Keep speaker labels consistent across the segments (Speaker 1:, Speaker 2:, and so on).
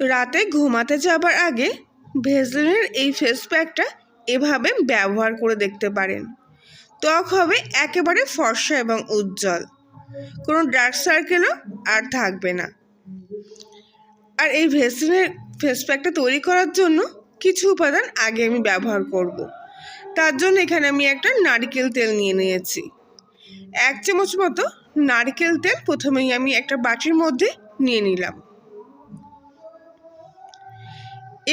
Speaker 1: রাতে ঘুমাতে যাবার আগে ভেসলিনের এই ফেস প্যাকটা এভাবে ব্যবহার করে দেখতে পারেন। ত্বক হবে একেবারে ফর্সা এবং উজ্জ্বল। কোনো ডার্ক সার্কেলও আর থাকবে না। আর এই ভেসলিনের ফেস প্যাকটা তৈরি করার জন্য কিছু উপাদান আগে আমি ব্যবহার করব। তার জন্য এখানে আমি একটা নারকেল তেল নিয়ে নিয়েছি। এক চামচ মতো নারকেল তেল প্রথমেই আমি একটা বাটির মধ্যে নিয়ে নিলাম।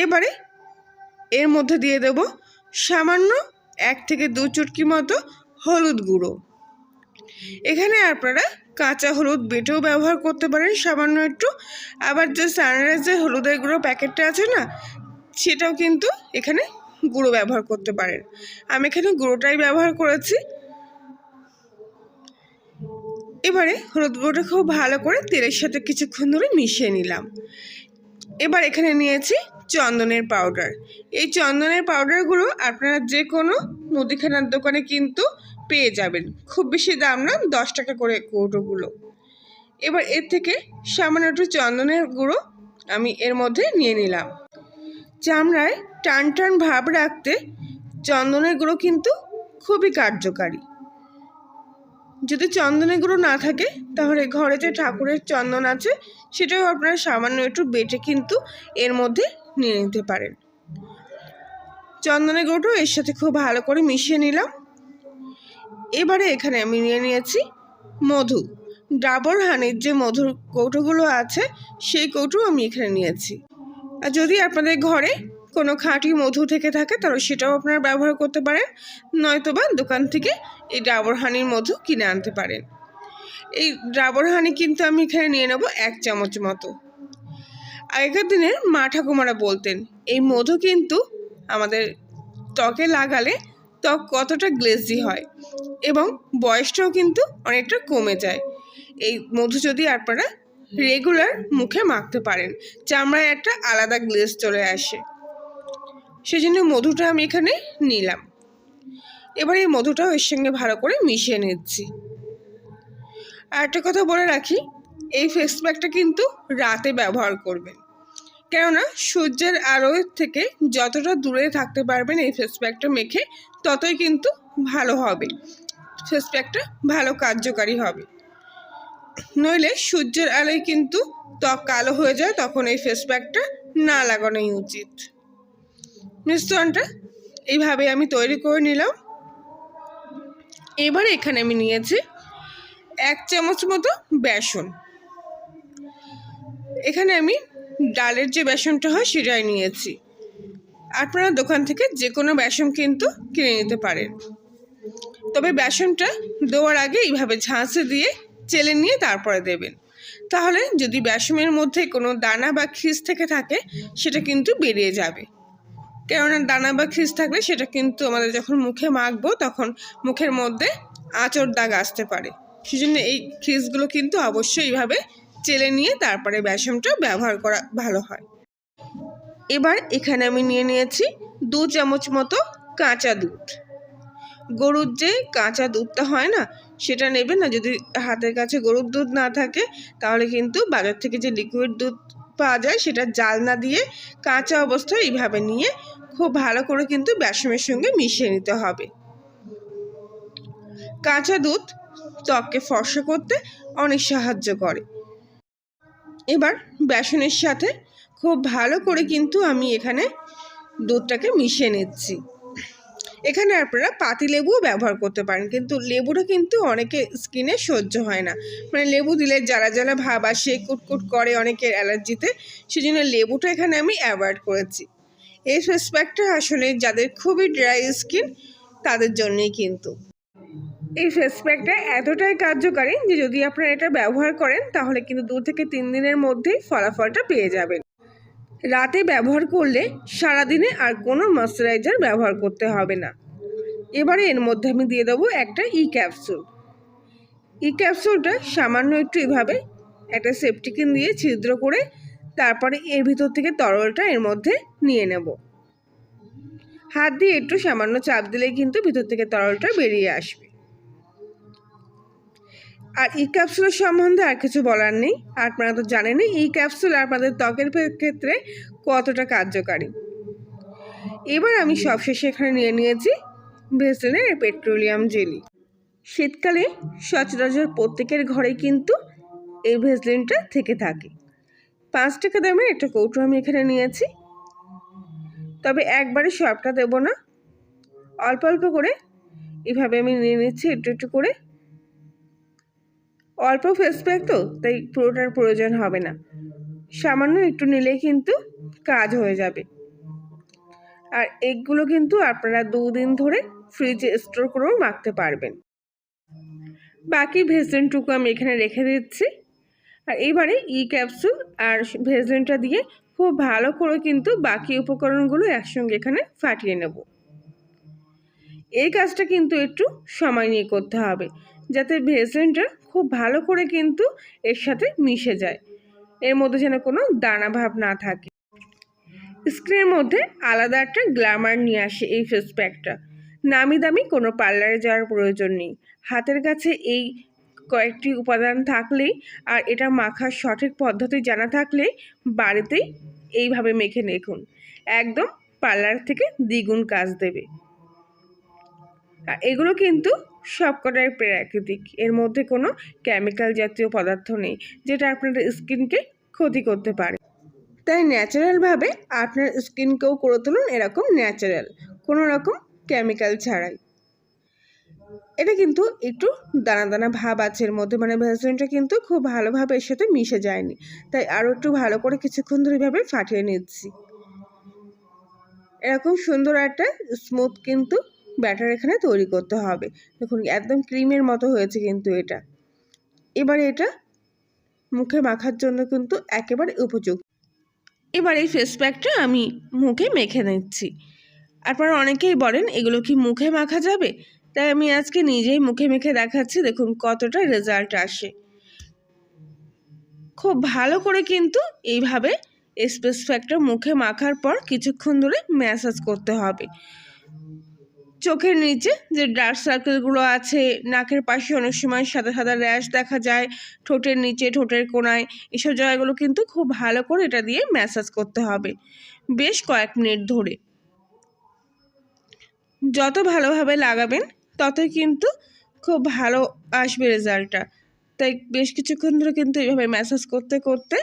Speaker 1: এবারে এর মধ্যে দিয়ে দেব সামান্য এক থেকে দু চুটকি মতো হলুদ গুঁড়ো। এখানে আপনারা কাঁচা হলুদ বেটেও ব্যবহার করতে পারেন, সামান্য একটু। আবার যে সানরাইজের হলুদের গুঁড়ো প্যাকেটটা আছে না, সেটাও কিন্তু এখানে গুঁড়ো ব্যবহার করতে পারেন। আমি এখানে গুঁড়োটাই ব্যবহার করেছি। এবারে হলুদ গুঁড়োটা খুব ভালো করে তেলের সাথে কিছুক্ষণ ধরে মিশিয়ে নিলাম। এবার এখানে নিয়েছি চন্দনের পাউডার এই চন্দনের পাউডারগুলো আপনারা যে কোনো মুদিখানার দোকানে কিন্তু পেয়ে যাবেন। খুব বেশি দাম না, দশ টাকা করে কৌটোগুলো এবার এর থেকে সামান্য একটু চন্দনের গুঁড়ো আমি এর মধ্যে নিয়ে নিলাম। চামড়ায় টান টান ভাব রাখতে চন্দনের গুঁড়ো কিন্তু খুবই কার্যকারী। যদি চন্দনের গুঁড়ো না থাকে, তাহলে ঘরে যে ঠাকুরের চন্দন আছে, সেটাও আপনারা সামান্য একটু বেটে কিন্তু এর মধ্যে নিয়ে নিতে পারেন। চন্দনের গুঁড়োটাও এর সাথে খুব ভালো করে মিশিয়ে নিলাম। এবারে এখানে আমি নিয়ে নিয়েছি মধু। ডাবর হানির যে মধুর কৌটোগুলো আছে, সেই কৌটো আমি এখানে নিয়েছি। আর যদি আপনাদের ঘরে কোনো খাঁটি মধু থেকে থাকে, তাহলে সেটাও আপনারা ব্যবহার করতে পারেন। নয়তোবা দোকান থেকে এই ডাবর হানির মধু কিনে আনতে পারেন। এই ডাবর হানি কিন্তু আমি এখানে নিয়ে নেব এক চামচ মতো। আগেকার দিনের মা ঠাকুমারা বলতেন, এই মধু কিন্তু আমাদের ত্বকে লাগালে ত্বক কতটা গ্লেজি হয় এবং বয়সটাও কিন্তু অনেকটা কমে যায়। এই মধু যদি আপনারা রেগুলার মুখে মাখতে পারেন, চামড়ায় একটা আলাদা গ্লেজ চলে আসে। সেই জন্য মধুটা আমি এখানে নিলাম। এবার এই মধুটাও এর সঙ্গে ভালো করে মিশিয়ে নিচ্ছি। আর একটা কথা বলে রাখি এই ফেস প্যাকটা কিন্তু রাতে ব্যবহার করবেন। কেননা, সূর্যের আলোর থেকে যতটা দূরে থাকতে পারবেন এই ফেস প্যাকটা মেখে, ততই কিন্তু ভালো হবে। ফেস প্যাকটা ভালো কার্যকারী হবে। নইলে সূর্যের আলোয় কিন্তু ত্বক কালো হয়ে যায়, তখন এই ফেস প্যাকটা না লাগানোই উচিত। মিশ্রণটা এইভাবে আমি তৈরি করে নিলাম। এবার এখানে আমি নিয়েছি এক চামচ মতো বেসন। এখানে আমি ডালের যে বেসনটা হয় সেটাই নিয়েছি। আপনারা দোকান থেকে যে কোনো বেসন কিন্তু কিনে নিতে পারেন। তবে বেসনটা দেওয়ার আগে এইভাবে ঝাঁসে দিয়ে চেলে নিয়ে তারপরে দেবেন। তাহলে যদি বেসনের মধ্যে কোনো দানা বা খিস থেকে থাকে, সেটা কিন্তু বেরিয়ে যাবে। কেননা দানা বা খিস থাকলে সেটা কিন্তু আমাদের যখন মুখে মাখবো, তখন মুখের মধ্যে আঁচড় দাগ আসতে পারে। সেজন্য এই খিসগুলো কিন্তু অবশ্যই এইভাবে চেলে নিয়ে তারপরে বেসনটা ব্যবহার করা ভালো হয়। এবার এখানে আমি নিয়ে নিয়েছি দু চামচ মতো কাঁচা দুধ। গরুর যে কাঁচা দুধটা হয় না, সেটা নেবেন না। যদি হাতের কাছে গরুর দুধ না থাকে, তাহলে কিন্তু বাজার থেকে যে লিকুইড দুধ পাওয়া যায়, সেটা জাল না দিয়ে কাঁচা অবস্থায় এইভাবে নিয়ে খুব ভালো করে কিন্তু বেসনের সঙ্গে মিশিয়ে নিতে হবে। কাঁচা দুধ ত্বককে ফর্সা করতে অনেক সাহায্য করে। এবার বেসনের সাথে খুব ভালো করে কিন্তু আমি এখানে দুধটাকে মিশিয়ে নিচ্ছি। এখানে আপনারা পাতি লেবুও ব্যবহার করতে পারেন, কিন্তু লেবুটা কিন্তু অনেকে স্কিনে সহ্য হয় না। মানে লেবু দিলে জ্বালা জ্বালা ভাব আসে, কুটকুট করে অনেকের অ্যালার্জিতে সেই জন্য লেবুটা এখানে আমি অ্যাভয়েড করেছি। এই ফেস প্যাকটা আসলে যাদের খুবই ড্রাই স্কিন, তাদের জন্যই কিন্তু। এই ফেস প্যাকটা এতটাই কার্যকারী যে যদি আপনারা এটা ব্যবহার করেন, তাহলে কিন্তু দু থেকে তিন দিনের মধ্যেই ফলাফলটা পেয়ে যাবেন। রাতে ব্যবহার করলে সারাদিনে আর কোনো ময়শ্চারাইজার ব্যবহার করতে হবে না। এবারে এর মধ্যে আমি দিয়ে দেবো একটা ই ক্যাপসুল ই ক্যাপসুলটা সামান্য একটু এভাবে একটা সেপটিকিন দিয়ে ছিদ্র করে, তারপরে এর ভিতর থেকে তরলটা এর মধ্যে নিয়ে নেব। হাত দিয়ে একটু সামান্য চাপ দিলেই কিন্তু ভিতর থেকে তরলটা বেরিয়ে আসবে। আর এই ক্যাপসুলের সম্বন্ধে আর কিছু বলার নেই। আপনারা তো জানেনই, এই ক্যাপসুল আপনাদের ত্বকের ক্ষেত্রে কতটা কার্যকারী। এবার আমি সবশেষে এখানে নিয়ে নিয়েছি ভেসেলের পেট্রোলিয়াম জেলি। শীতকালে সচরাচর প্রত্যেকের ঘরে কিন্তু এই ভেসলিনটা থেকে থাকে। পাঁচ টাকা দামের একটা কৌটো আমি এখানে নিয়েছি। তবে একবারে সবটা দেবো না। অল্প অল্প করে এভাবে আমি নিয়ে নিচ্ছি, একটু একটু করে। অল্প ফেস প্যাক তো, তাই পুরোটার প্রয়োজন হবে না। সামান্য একটু নিলেই কিন্তু কাজ হয়ে যাবে। আর এগুলো কিন্তু আপনারা দুদিন ধরে ফ্রিজে স্টোর করেও মাখতে পারবেন। বাকি ভেসলিনটুকু আমি এখানে রেখে দিচ্ছি। আর এবারে ই ক্যাপসুল আর ভেসলিনটা দিয়ে খুব ভালো করে কিন্তু বাকি উপকরণগুলো একসঙ্গে এখানে ফাটিয়ে নেব। এই কাজটা কিন্তু একটু সময় নিয়ে করতে হবে, যাতে ভেসলিনটা খুব ভালো করে কিন্তু এর সাথে মিশে যায়। এর মধ্যে যেন কোনো দানা ভাব না থাকে। স্ক্রিনের মধ্যে আলাদা একটা গ্ল্যামার নিয়ে আসে এই ফেস প্যাকটা নামি দামি কোনো পার্লারে যাওয়ার প্রয়োজন নেই। হাতের কাছে এই কয়েকটি উপাদান থাকলেই আর এটা মাখার সঠিক পদ্ধতি জানা থাকলেই বাড়িতেই এইভাবে মেখে দেখুন একদম পার্লার থেকে দ্বিগুণ কাজ দেবে। এগুলো কিন্তু সবকটাই প্রাকৃতিক। এর মধ্যে কোনো কেমিক্যাল জাতীয় পদার্থ নেই, যেটা আপনাদের স্কিনকে ক্ষতি করতে পারে। তাই ন্যাচারালভাবে আপনার স্কিনকেও করে তুলুন এরকম ন্যাচারাল কোনো রকম কেমিক্যাল ছাড়াই। এটা কিন্তু একটু দানা দানা ভাব আছে এর মধ্যে মানে ভ্যাসলিনটা কিন্তু খুব ভালোভাবে এর সাথে মিশে যায়নি। তাই আরও একটু ভালো করে কিছুক্ষণ ধরে এভাবে ফাটিয়ে নিচ্ছি। এরকম সুন্দর একটা স্মুথ কিন্তু ব্যাটার এখানে তৈরি করতে হবে। দেখুন, একদম ক্রিমের মতো হয়েছে কিন্তু এটা। এবার এটা মুখে মাখার জন্য কিন্তু একেবারে উপযুক্ত। এবার এই ফেস প্যাকটা আমি মুখে মেখে নিচ্ছি। আপনারা অনেকেই বলেন, এগুলো কি মুখে মাখা যাবে? তাই আমি আজকে নিজেই মুখে মেখে দেখাচ্ছি, দেখুন কতটা রেজাল্ট আসে। খুব ভালো করে কিন্তু এইভাবে স্পেস ফ্যাক্টর মুখে মাখার পর কিছুক্ষণ ধরে ম্যাসাজ করতে হবে। চোখের নিচে যে ডার্ক সার্কেলগুলো আছে, নাকের পাশে অনেক সময় সাদা সাদা র্যাশ দেখা যায়, ঠোঁটের নিচে, ঠোঁটের কোনায়, এসব জায়গাগুলো কিন্তু খুব ভালো করে এটা দিয়ে ম্যাসাজ করতে হবে বেশ কয়েক মিনিট ধরে। যত ভালোভাবে লাগাবেন, ততই কিন্তু খুব ভালো আসবে রেজাল্টটা তাই বেশ কিছুক্ষণ ধরে কিন্তু এইভাবে ম্যাসাজ করতে করতে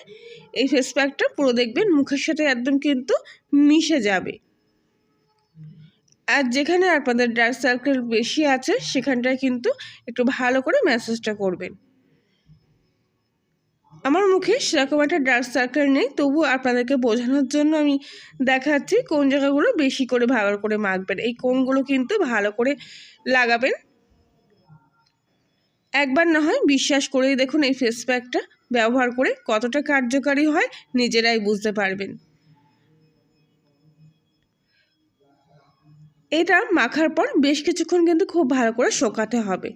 Speaker 1: এই ফেস প্যাকটা পুরো দেখবেন মুখের সাথে একদম কিন্তু মিশে যাবে। আর যেখানে আপনাদের ডার্ক সার্কেল বেশি আছে, সেখানটায় কিন্তু একটু ভালো করে ম্যাসাজটা করবেন। আমার মুখে সেরকম একটা ডার্ক সার্কেল নেই, তবু আপনাদেরকে বোঝানোর জন্য আমি দেখাচ্ছি কোন জায়গাগুলো বেশি করে ভালো করে মাখবেন। এই কোনগুলো কিন্তু ভালো করে লাগাবেন। একবার না হয় বিশ্বাস করেই দেখুন এই ফেস প্যাকটা ব্যবহার করে কতটা কার্যকারী হয়, নিজেরাই বুঝতে পারবেন। এটা মাখার পর বেশ কিছুক্ষণ কিন্তু খুব ভালো করে শোকাতে হবে।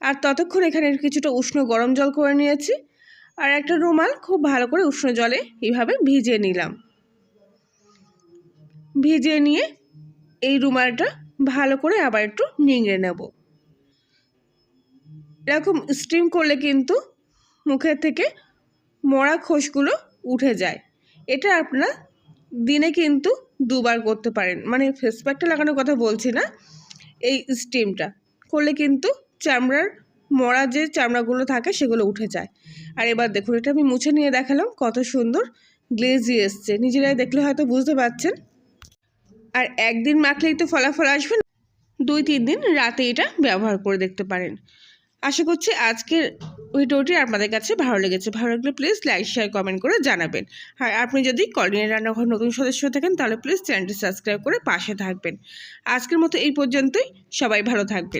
Speaker 1: আর ততক্ষণ এখানে কিছুটা উষ্ণ গরম জল করে নিয়েছি। আর একটা রুমাল খুব ভালো করে উষ্ণ জলে এইভাবে ভিজিয়ে নিলাম। ভিজিয়ে নিয়ে এই রুমালটা ভালো করে আবার একটু নিংড়ে নেব। এরকম স্টিম করলে কিন্তু মুখের থেকে মরা খোসগুলো উঠে যায়। এটা আপনার দিনে কিন্তু দুবার করতে পারেন। মানে ফেস প্যাকটা লাগানোর কথা বলছি না, এই স্টিমটা করলে কিন্তু চামড়ার মরা যে চামড়াগুলো থাকে সেগুলো উঠে যায়। আর এবার দেখুন, এটা আমি মুছে নিয়ে দেখালাম, কত সুন্দর গ্লেজি এসছে। নিজেরাই দেখলে হয়তো বুঝতে পারছেন। আর একদিন মাখলেই তো ফলাফল আসবে দুই তিন দিন রাতে এটা ব্যবহার করে দেখতে পারেন। আশা করছি আজকের ভিডিওটি আপনাদের কাছে ভালো লেগেছে, ভালো লাগলে প্লিজ লাইক শেয়ার কমেন্ট করে জানাবেন। আর আপনি যদি কলিনের রান্নাঘর নতুন সদস্য থাকেন, তাহলে প্লিজ চ্যানেলটি সাবস্ক্রাইব করে পাশে থাকবেন। আজকের মতো এই পর্যন্তই, সবাই ভালো থাকবেন।